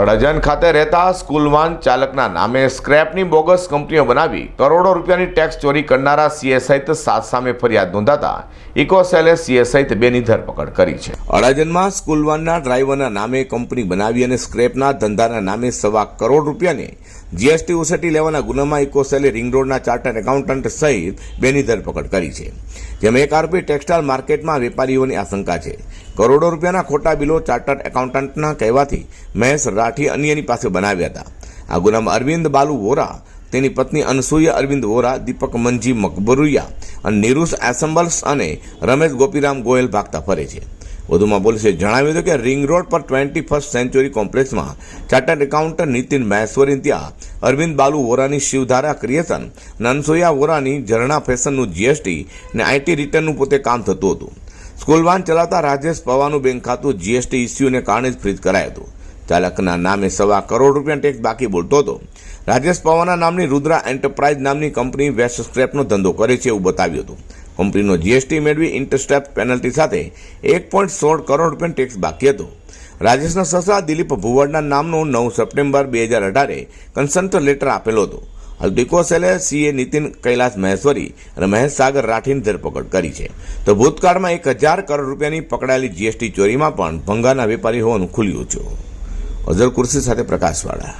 અડાજણ ખાતે રહેતા school van ચાલકના નામે સ્ક્રેપની બોગસ કંપનીઓ બનાવી કરોડો રૂપિયાની ટેક્સ ચોરી કરનારા સીએ સહિત સાત સામે ફરિયાદ નોંધાતા ઇકોસેલે સીએ સહિત બેની ધરપકડ કરી છે. અડાજણમાં સ્કૂલ વાનના ડ્રાઈવરના નામે કંપની બનાવી અને સ્ક્રેપના ધંધાના નામે સવા કરોડ રૂપિયાની જીએસટી ઉસેટી લેવાના ગુનામાં ઇકોસેલે રિંગ રોડના ચાર્ટર્ડ એકાઉન્ટન્ટ સહિત બેની ધરપકડ કરી છે. જેમાં એક આરોપી ટેક્સટાઇલ માર્કેટમાં વેપારીઓની આશંકા છે. કરોડો રૂપિયાના ખોટા બિલો ચાર્ટર્ડ એકાઉન્ટન્ટના કહેવાથી મહેશ રાઠી અન્યની પાસે બનાવ્યા હતા. આ ગુનામાં અરવિંદ બાલુ વોરા, તેની પત્ની અનસુયા અરવિંદ વોરા, દીપક મંજી મકબરુયા અને નિરુષ એસેમ્બલ્સ અને રમેશ ગોપીરામ ગોયલ ભાગતા ફરે છે. વધુમાં પોલીસે જણાવ્યું હતું કે રિંગ રોડ પર ટ્વેન્ટી ફર્સ્ટ સેન્ચુરી કોમ્પ્લેક્સમાં ચાર્ટર્ડ એકાઉન્ટન્ટ નીતિન મહેશ્વરી ત્યાં અરવિંદ બાલુ વોરાની શિવધારા ક્રિએશન નનસોયા વોરાની ઝરણા ફેશનનું જીએસટી અને આઈટી રિટર્નનું પોતે કામ થતું હતું. સ્કૂલ વાન ચલાવતા રાજેશ પવાનું બેંક ખાતું જીએસટી ઇસ્યુને કારણે જ ફ્રીઝ કરાયું હતું. ચાલકના નામે સવા કરોડ રૂપિયા ટેક્સ બાકી બોલતો હતો. રાજેશ પવાના નામની રુદ્રા એન્ટરપ્રાઇઝ નામની કંપની વેસ્ટ સ્ક્રેપનો ધંધો કરે છે એવું બતાવ્યું હતું. કંપનીનો જીએસટી મેળવી ઇન્ટરસ્ટેપ પેનલ્ટી સાથે એક પોઈન્ટ સોળ કરોડ રૂપિયા ટેક્સ બાકી હતો. રાજેશના સસરા દિલીપ ભુવડના નામનો નવ સપ્ટેમ્બર બે હજાર અઢારે કન્સન્ટ લેટર આપેલો હતો. ડિકોસેલે સીએ નીતિન કૈલાસ મહેશ્વરી અને મહેશ સાગર રાઠીની ધરપકડ કરી છે. તો ભૂતકાળમાં એક હજાર કરોડ રૂપિયાની પકડાયેલી જીએસટી ચોરીમાં પણ ભંગાના વેપારી હોવાનું ખુલ્યું છે. અઝર કુર્સી સાથે પ્રકાશવાળા.